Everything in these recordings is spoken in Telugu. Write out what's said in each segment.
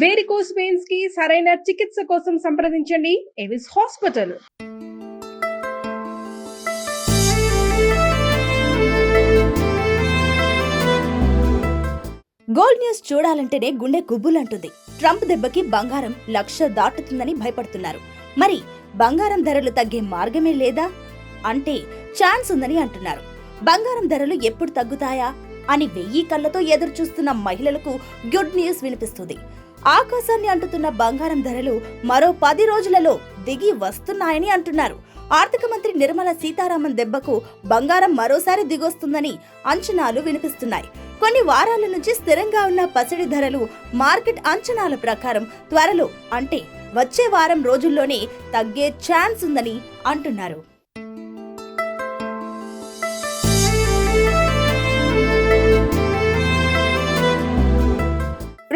వేరికోస్ పెయిన్స్కి సరైన చికిత్స కోసం సంప్రదించండి. ఎవిస్ హాస్పిటల్ గోల్డ్ న్యూస్ చూడాలంటేనే గుండె గుబ్బులంటుంది ట్రంప్ దెబ్బకి బంగారం లక్ష దాటుతుందని భయపడుతున్నారు. మరి బంగారం ధరలు తగ్గే మార్గమే లేదా? అంటే ఛాన్స్ ఉందని అంటున్నారు. బంగారం ధరలు ఎప్పుడు తగ్గుతాయా? అని వెయ్యి కళ్ళతో ఎదురు చూస్తున్న మహిళలకు గుడ్ న్యూస్ వినిపిస్తుంది. ఆకాశాన్ని అంటుతున్న బంగారం ధరలు మరో పది రోజులలో దిగి వస్తున్నాయని అంటున్నారు. ఆర్థిక మంత్రి నిర్మలా సీతారామన్ దెబ్బకు బంగారం మరోసారి దిగొస్తుందని అంచనాలు వినిపిస్తున్నాయి. కొన్ని వారాల నుంచి స్థిరంగా ఉన్న పసిడి ధరలు మార్కెట్ అంచనాల ప్రకారం త్వరలో అంటే వచ్చే వారం రోజుల్లోనే తగ్గే ఛాన్స్ ఉందని అంటున్నారు.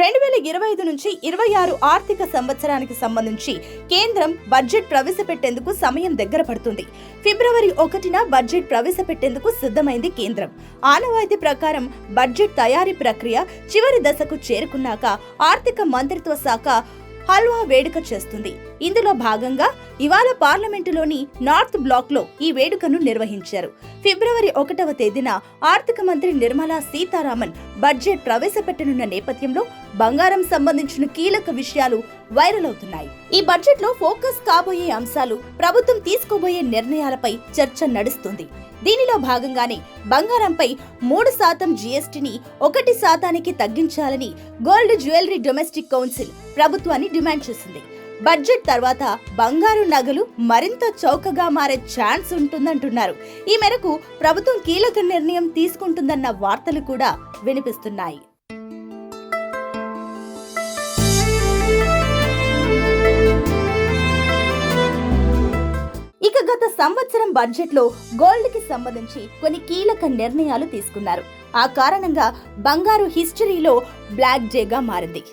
రెండు వేల ఇరవై ఐదు నుంచి ఇరవై ఆరు ఆర్థిక సంవత్సరానికి సంబంధించి కేంద్రం బడ్జెట్ ప్రవేశపెట్టేందుకు సమయం దగ్గర పడుతుంది. ఫిబ్రవరి ఒకటిన బడ్జెట్ ప్రవేశపెట్టేందుకు సిద్ధమైంది కేంద్రం. ఆనవాయితీ ప్రకారం బడ్జెట్ తయారీ ప్రక్రియ చివరి దశకు చేరుకున్నాక ఆర్థిక మంత్రిత్వ శాఖ హల్వా వేడుక చేస్తుంది. ఇందులో భాగంగా ఇవాళ పార్లమెంటులోని నార్త్ బ్లాక్లో ఈ వేడుకను నిర్వహించారు. ఫిబ్రవరి ఒకటవ తేదీన ఆర్థిక మంత్రి నిర్మలా సీతారామన్ బడ్జెట్ ప్రవేశపెట్టనున్న నేపథ్యంలో బంగారం సంబంధించిన కీలక విషయాలు వైరల్ అవుతున్నాయి. ఈ బడ్జెట్లో ఫోకస్ కాబోయే అంశాలు ప్రభుత్వం తీసుకోబోయే నిర్ణయాలపై చర్చ నడుస్తుంది. దీనిలో భాగంగానే బంగారంపై మూడు శాతం జీఎస్టీని ఒకటి శాతానికి తగ్గించాలని గోల్డ్ జ్యువెలరీ డొమెస్టిక్ కౌన్సిల్ ప్రభుత్వాన్ని డిమాండ్ చేసింది. బడ్జెట్ తర్వాత బంగారు నగలు మరింత చౌకగా మారే ఛాన్స్ ఉంటుందంటున్నారు. ఈ మేరకు ప్రభుత్వం కీలక నిర్ణయం తీసుకుంటుందన్న వార్తలు కూడా వినిపిస్తున్నాయి. ఇక గత సంవత్సరం బడ్జెట్లో గోల్డ్కి సంబంధించి కొన్ని కీలక నిర్ణయాలు తీసుకున్నారు. ఆ కారణంగా బంగారు హిస్టరీలో బ్లాక్ డేగా మారింది.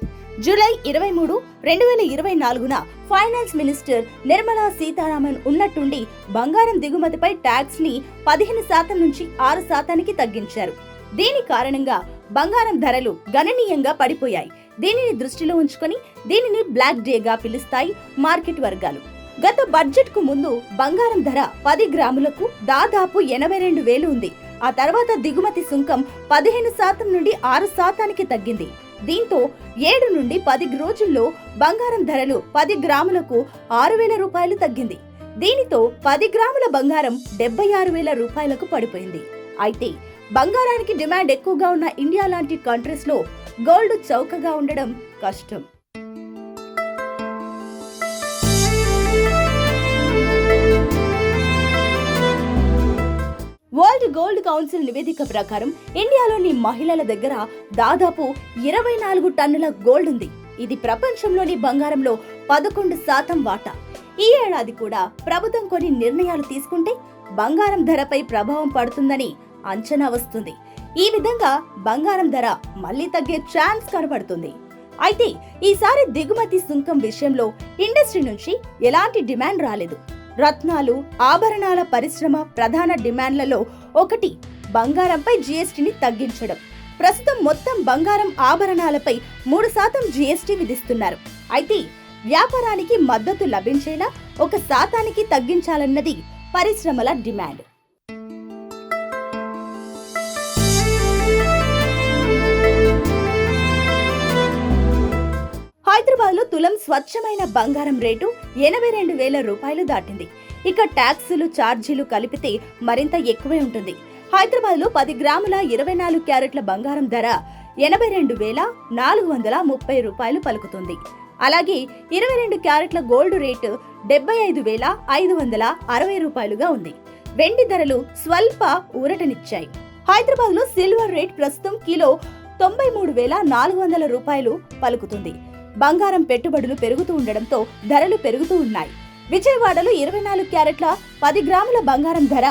జూలై ఇరవై మూడు రెండు వేల ఇరవై నాలుగున ఫైనాన్స్ మినిస్టర్ నిర్మలా సీతారామన్ ఉన్నట్టుండి బంగారం దిగుమతిపై ట్యాక్స్ని పదిహేను శాతం నుంచి ఆరు శాతానికి తగ్గించారు. దీని కారణంగా బంగారం ధరలు గణనీయంగా పడిపోయాయి. దీనిని దృష్టిలో ఉంచుకొని దీనిని బ్లాక్ డేగా పిలుస్తాయి మార్కెట్ వర్గాలు. గత బడ్జెట్కు ముందు బంగారం ధర పది గ్రాములకు దాదాపు ఎనభై రెండు వేలు ఉంది. ఆ తర్వాత దిగుమతి సుంకం పదిహేను శాతం నుండి ఆరు శాతానికి తగ్గింది. దీంతో ఏడు నుండి పది రోజుల్లో బంగారం ధరలు పది గ్రాములకు ఆరు వేల రూపాయలు తగ్గింది. దీనితో పది గ్రాముల బంగారం డెబ్బై ఆరు వేల రూపాయలకు పడిపోయింది. అయితే బంగారానికి డిమాండ్ ఎక్కువగా ఉన్న ఇండియా లాంటి కంట్రీస్లో గోల్డ్ చౌకగా ఉండడం కష్టం. కౌన్సిల్ నివేదిక ప్రకారం ఇండియాలోని మహిళల దగ్గర దాదాపు ఇరవై నాలుగు టన్నుల గోల్డ్ ఉంది. ఇది ప్రపంచంలోని బంగారంలో పదకొండు శాతం వాటా. ఈ ఏడాది కూడా ప్రభుత్వం కొన్ని నిర్ణయాలు తీసుకుంటే బంగారం ధరపై ప్రభావం పడుతుందని అంచనా వస్తుంది. ఈ విధంగా బంగారం ధర మళ్ళీ తగ్గే ఛాన్స్ కనబడుతుంది. అయితే ఈసారి దిగుమతి సుంకం విషయంలో ఇండస్ట్రీ నుంచి ఎలాంటి డిమాండ్ రాలేదు. రత్నాలు ఆభరణాల పరిశ్రమ ప్రధాన డిమాండ్లలో ఒకటి బంగారంపై జీఎస్టీని తగ్గించడం. ప్రస్తుతం మొత్తం బంగారం ఆభరణాలపై మూడు శాతం జీఎస్టీ విధిస్తున్నారు. అయితే వ్యాపారానికి మద్దతు లభించేలా ఒక శాతానికి తగ్గించాలన్నది పరిశ్రమల డిమాండ్. హైదరాబాద్లో తులం స్వచ్ఛమైన బంగారం రేటు ఎనభై రెండు వేల రూపాయలు దాటింది. ఇక ట్యాక్సులు ఛార్జీలు కలిపితే మరింత ఎక్కువే ఉంటుంది. హైదరాబాద్లో పది గ్రాముల ఇరవై నాలుగు క్యారెట్ల బంగారం ధర ఎనభై రెండు వేల నాలుగు వందల ముప్పై రూపాయలు పలుకుతుంది. అలాగే ఇరవై రెండు క్యారెట్ల గోల్డ్ రేటు డెబ్బై ఐదు వేల ఐదు వందల అరవై రూపాయలుగా ఉంది. వెండి ధరలు స్వల్ప ఊరటనిచ్చాయి. హైదరాబాద్లో సిల్వర్ రేట్ ప్రస్తుతం కిలో తొంభై మూడు వేల నాలుగు వందల రూపాయలు పలుకుతుంది. బంగారం పెట్టుబడులు పెరుగుతూ ఉండడంతో ధరలు పెరుగుతూ ఉన్నాయి. విజయవాడలో ఇరవై నాలుగు క్యారెట్ల పది గ్రాముల బంగారం ధర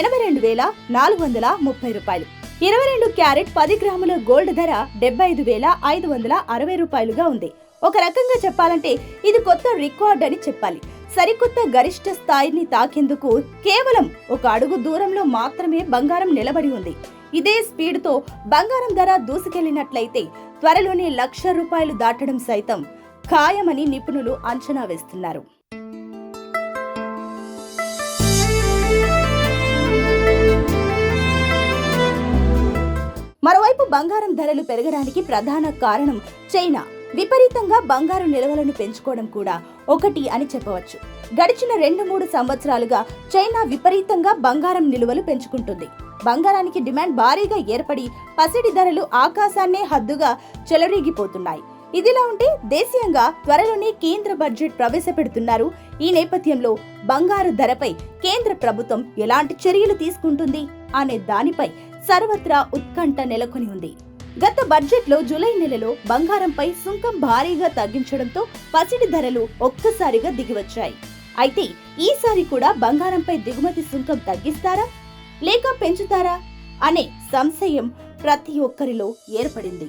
ఎనభై రెండు వేల నాలుగు వందల ముప్పై రూపాయలు. ఇరవై రెండు క్యారెట్ పది గ్రాముల గోల్డ్ ధర డెబ్బై ఐదు వేల ఐదు వందల అరవై రూపాయలుగా ఉంది. ఒక రకంగా చెప్పాలంటే ఇది కొత్త రికార్డ్ అని చెప్పాలి. సరికొత్త గరిష్ట స్థాయిని తాకేందుకు కేవలం ఒక అడుగు దూరంలో మాత్రమే బంగారం నిలబడి ఉంది. ఇదే స్పీడ్తో బంగారం ధర దూసుకెళ్ళినట్లయితే త్వరలోనే లక్ష రూపాయలు దాటడం సైతం ఖాయమని నిపుణులు అంచనా వేస్తున్నారు. బంగారం ధరలు పెరగడానికి ప్రధాన కారణం చైనా. విపరీతంగా బంగారు నిల్వలను పెంచుకోవడం కూడా ఒకటి అని చెప్పవచ్చు. గడిచిన రెండు మూడు సంవత్సరాలుగా చైనా విపరీతంగా బంగారం నిల్వలు పెంచుకుంటుంది. బంగారానికి డిమాండ్ భారీగా ఏర్పడి పసిడి ధరలు ఆకాశాన్నే హద్దుగా చెలరేగిపోతున్నాయి. ఇదిలా ఉంటే దేశీయంగా త్వరలోనే కేంద్ర బడ్జెట్ ప్రవేశపెడుతున్నారు. ఈ నేపథ్యంలో బంగారు ధరపై కేంద్ర ప్రభుత్వం ఎలాంటి చర్యలు తీసుకుంటుంది అనే దానిపై సర్వత్రా ఉత్కంఠ నెలకొని ఉంది. గత బడ్జెట్లో జూలై నెలలో బంగారంపై సుంకం భారీగా తగ్గించడంతో పసిడి ధరలు ఒక్కసారిగా దిగివచ్చాయి. అయితే ఈసారి కూడా బంగారంపై దిగుమతి సుంకం తగ్గిస్తారా? లేక పెంచుతారా? అనే సంశయం ప్రతి ఒక్కరిలో ఏర్పడింది.